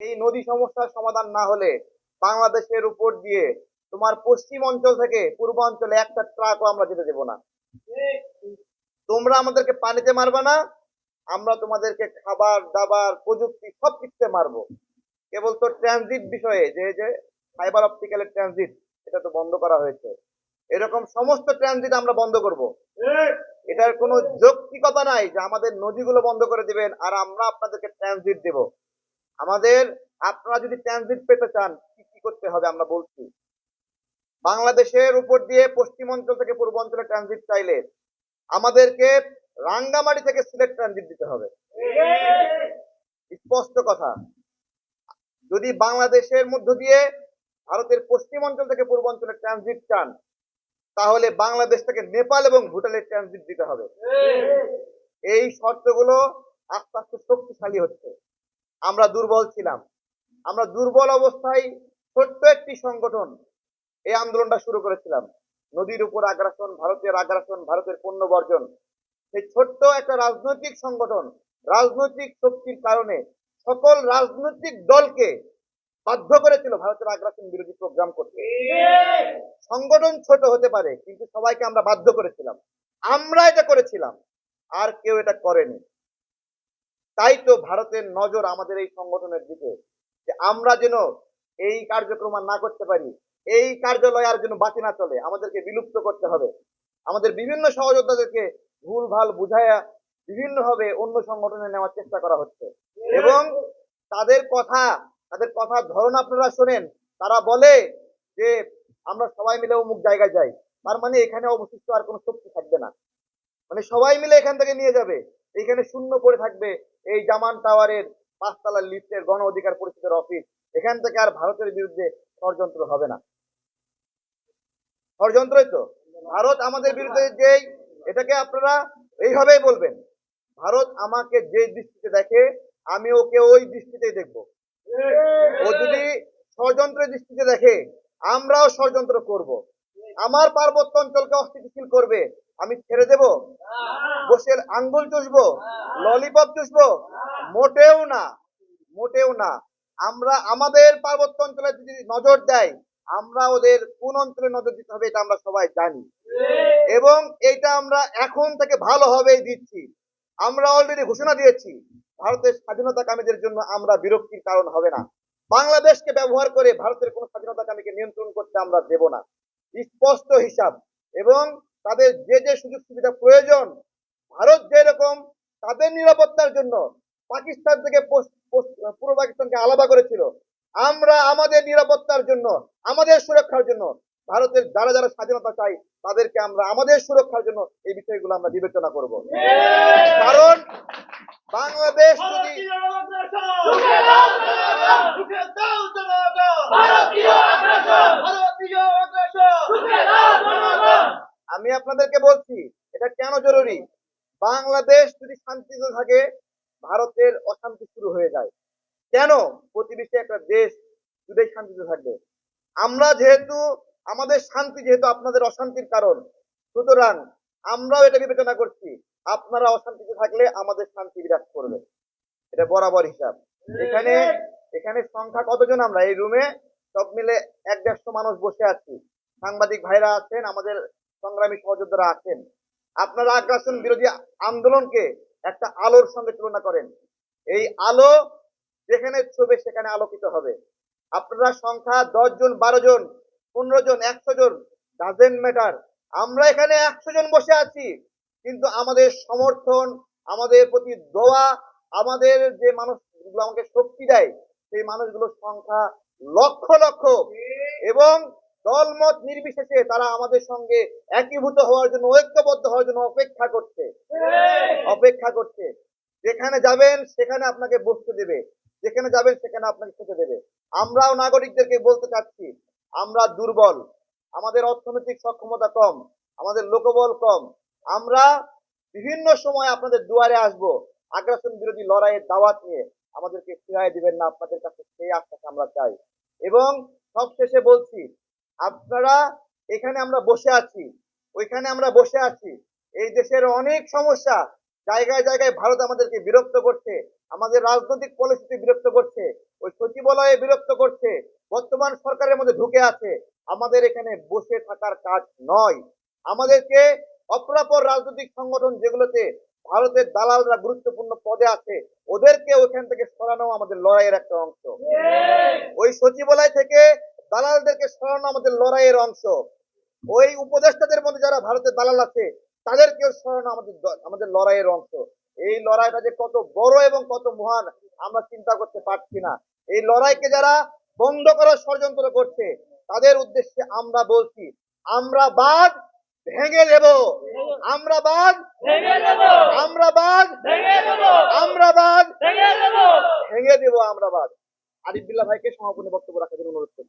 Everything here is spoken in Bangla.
এই নদী সমস্যার সমাধান না হলে বাংলাদেশের উপর দিয়ে তোমার পশ্চিম অঞ্চল থেকে পূর্বাঞ্চলে একটা ট্রাকও আমরা যেতে দেবো না। তোমরা আমাদেরকে পানিতে মারবা না, আমরা তোমাদেরকে খাবার, দাবার, প্রযুক্তি সব কিছুতে মারবো। কেবল তো ট্রানজিট বিষয়ে, যে যে ফাইবার অপটিক্যালের ট্রানজিট এটা তো বন্ধ করা হয়েছে। এরকম সমস্ত ট্রানজিট আমরা বন্ধ করব। এটার কোনো যৌক্তিকতা নাই যে আমাদের নদীগুলো বন্ধ করে দিবেন আর আমরা আপনাদেরকে ট্রানজিট দেব। আমাদের, আপনারা যদি ট্রানজিট পেতে চান, কি কি করতে হবে আমরা বলছি। বাংলাদেশের উপর দিয়ে পশ্চিম অঞ্চল থেকে পূর্ব অঞ্চলে ট্রানজিট চাইলে আমাদেরকে রাঙ্গামাটি থেকে সিলেট ট্রানজিট দিতে হবে। স্পষ্ট কথা। যদি বাংলাদেশের মধ্য দিয়ে ভারতের পশ্চিম অঞ্চল থেকে পূর্ব অঞ্চলে ট্রানজিট চান, তাহলে বাংলাদেশ থেকে নেপাল এবং ভুটানের ট্রানজিট দিতে হবে। এই শর্তগুলো আস্তে আস্তে শক্তিশালী হচ্ছে। আমরা দুর্বল ছিলাম। আমরা দুর্বল অবস্থায় ছোট্ট একটি সংগঠন এই আন্দোলনটা শুরু করেছিলাম। নদীর উপর আগ্রাসন, ভারতের আগ্রাসন, ভারতের পণ্য বর্জন। সেই ছোট্ট একটা রাজনৈতিক সংগঠন, রাজনৈতিক শক্তির কারণে সকল রাজনৈতিক দলকে বাধ্য করেছিল ভারতের আগ্রাসন বিরোধী প্রোগ্রাম করতে। সংগঠন ছোট হতে পারে, কিন্তু সবাইকে আমরা বাধ্য করেছিলাম। আমরা এটা করেছিলাম, আর কেউ এটা করেনি। তাই তো ভারতের নজর আমাদের এই সংগঠনের দিকে, যে আমরা যেন এই কার্যক্রম না করতে পারি, এই কার্যালয় আর যেন বাতি না চলে, আমাদেরকে বিলুপ্ত করতে হবে। আমাদের বিভিন্ন সহযোদ্ধাদেরকে ভুল ভালো বুঝাইয়া বিভিন্নভাবে অন্য সংগঠনে নেওয়ার চেষ্টা করা হচ্ছে। এবং তাদের কথা, তাদের কথার ধরন আপনারা শোনেন, তারা বলে যে আমরা সবাই মিলে অমুক জায়গায় যাই, তার মানে এখানে অবশিষ্ট আর কোনো শক্তি থাকবে না। মানে সবাই মিলে এখান থেকে নিয়ে যাবে, এখানে শূন্য পড়ে থাকবে এই জামান টাওয়ারের পাঁচতলা লিফটের গণ অধিকার পরিষদের অফিস এখান থেকে আর ভারতের বিরুদ্ধে ষড়যন্ত্র হবে না। ষড়যন্ত্রই তো। ভারত আমাদের বিরুদ্ধে যেই, এটাকে আপনারা এইভাবেই বলবেন। ভারত আমাকে যে দৃষ্টিতে দেখে, আমি ওকে ওই দৃষ্টিতেই দেখব। ও যদি ষড়যন্ত্রের দৃষ্টিতে দেখে, আমরাও ষড়যন্ত্র করব। আমার পার্বত্য অঞ্চলকে অস্থিতিশীল করবে। আমি ছেড়ে দেব? বসে আঙ্গুল চুষবো? ললিপপ চুষবো? মোটেও না মোটেও না। আমরা আমাদের পার্বত্য অঞ্চলে যদি নজর দেয়, আমরা ওদের কোন অঞ্চলে নজর দিতে হবে এটা আমরা সবাই জানি। এবং এটা আমরা এখন থেকে ভালোভাবেই দিচ্ছি। আমরা অলরেডি ঘোষণা দিয়েছি, ভারতের স্বাধীনতা কামীদের জন্য আমরা বিরক্তির কারণ হবে না। বাংলাদেশকে ব্যবহার করে ভারতের কোন স্বাধীনতা কামীকে নিয়ন্ত্রণ করতে আমরা দেব না। স্পষ্ট হিসাব। এবং তাদের যে যে সুযোগ সুবিধা প্রয়োজন, ভারত যেরকম তাদের নিরাপত্তার জন্য পাকিস্তান থেকে পূর্ব পাকিস্তানকে আলাদা করেছিল, আমরা আমাদের নিরাপত্তার জন্য, আমাদের সুরক্ষার জন্য, ভারতের যারা যারা স্বাধীনতা চাই তাদেরকে আমরা আমাদের সুরক্ষার জন্য এই বিষয়গুলো আমরা বিবেচনা করব। কারণ বাংলাদেশ যদি আমি আপনাদেরকে বলছি এটা কেন জরুরি বাংলাদেশ যদি শান্তিতে থাকে, ভারতের অশান্তি শুরু হয়ে যায়। কেন? প্রতিবেশী একটা দেশ যদি শান্তিতে থাকবে। আমরা যেহেতু, আমাদের শান্তি যেহেতু আপনাদের অশান্তির কারণ, সুতরাং আমরাও এটা বিবেচনা করছি, আপনারা অশান্তিতে থাকলে আমাদের শান্তি বিরাজ করবে। এটা বরাবর হিসাব। এখানে এখানে সংখ্যা কতজন আমরা? এই রুমে সব মিলে এক দেড়শো মানুষ বসে আছি। সাংবাদিক ভাইরা আছেন, আমাদের সংগ্রামী সহযোদ্ধারা আছেন। আপনারা আগ্রাসন বিরোধী আন্দোলনকে একটা আলোর সঙ্গে তুলনা করেন। এই আলো যেখানে ছবে সেখানে আলোকিত হবে। আপনারা সংখ্যা দশ জন, বারো জন, পনেরো জন, একশো জন ডাজেন্ট ম্যাটার আমরা এখানে একশো জন বসে আছি, কিন্তু আমাদের সমর্থন, আমাদের প্রতি দোয়া, আমাদের যে মানুষগুলো আমাকে শক্তি দেয়, সেই মানুষগুলোর সংখ্যা লক্ষ লক্ষ। এবং দলমত নির্বিশেষে তারা আমাদের সঙ্গে একীভূত হওয়ার জন্য, ঐক্যবদ্ধ হওয়ার জন্য অপেক্ষা করছে। অপেক্ষা করছে। যেখানে যাবেন, সেখানে আপনাকে বসতে দেবে। যেখানে যাবেন, সেখানে আপনাকে খেতে দেবে। আমরাও নাগরিকদেরকে বলতে চাচ্ছি, আমরা দুর্বল, আমাদের অর্থনৈতিক সক্ষমতা কম, আমাদের লোকবল কম। আমরা বিভিন্ন সময় আপনাদের দুয়ারে আসব, আগ্রাসন বিরোধী লড়াইয়ের দাওয়াত নিয়ে। আমাদেরকে ফিরাই দিবেন না, আপনাদের কাছে সেই আশ্বাস আমরা চাই। এবং সবশেষে বলছি আপনারা এখানে আমরা বসে আছি। ওইখানে আমরা বসে আছি। এই দেশের অনেক সমস্যা জায়গায় জায়গায় ভারত আমাদেরকে বিরক্ত করছে। আমাদের রাজনৈতিক পলিসিতে বিরক্ত করছে। ওই সচিবালয়ে বিরক্ত করছে। বর্তমান সরকারের মধ্যে ঢুকে আছে। আমাদের এখানে বসে থাকার কাজ নয়। আমাদেরকে অপরাপর রাজনৈতিক সংগঠন যেগুলোতে ভারতের দালালরা গুরুত্বপূর্ণ পদে আছে ওদেরকে ওখান থেকে সরানো আমাদের লড়াইয়ের একটা অংশ। ওই সচিবালয় থেকে দালালদেরকে সরানো আমাদের লড়াইয়ের অংশ। ওই উপদেষ্টাদের মধ্যে যারা ভারতের দালাল আছে তাদেরকেও সরানো আমাদের আমাদের লড়াইয়ের অংশ। এই লড়াইটা যে কত বড় এবং কত মহান আমরা চিন্তা করতে পারছি না। এই লড়াইকে যারা বন্ধ করার ষড়যন্ত্র করছে তাদের উদ্দেশ্যে আমরা বলছি আমরা বাদ ভেঙে দেব। আমরা বাদ ভেঙে দেব। আমরা বাদ ভেঙে দেব। আমরা বাদ ভেঙে দেব। ভেঙে দেব আমরা বাদ। আরিফ বিল্লাহ ভাইকে সমাপনী বক্তব্য রাখার জন্য অনুরোধ করি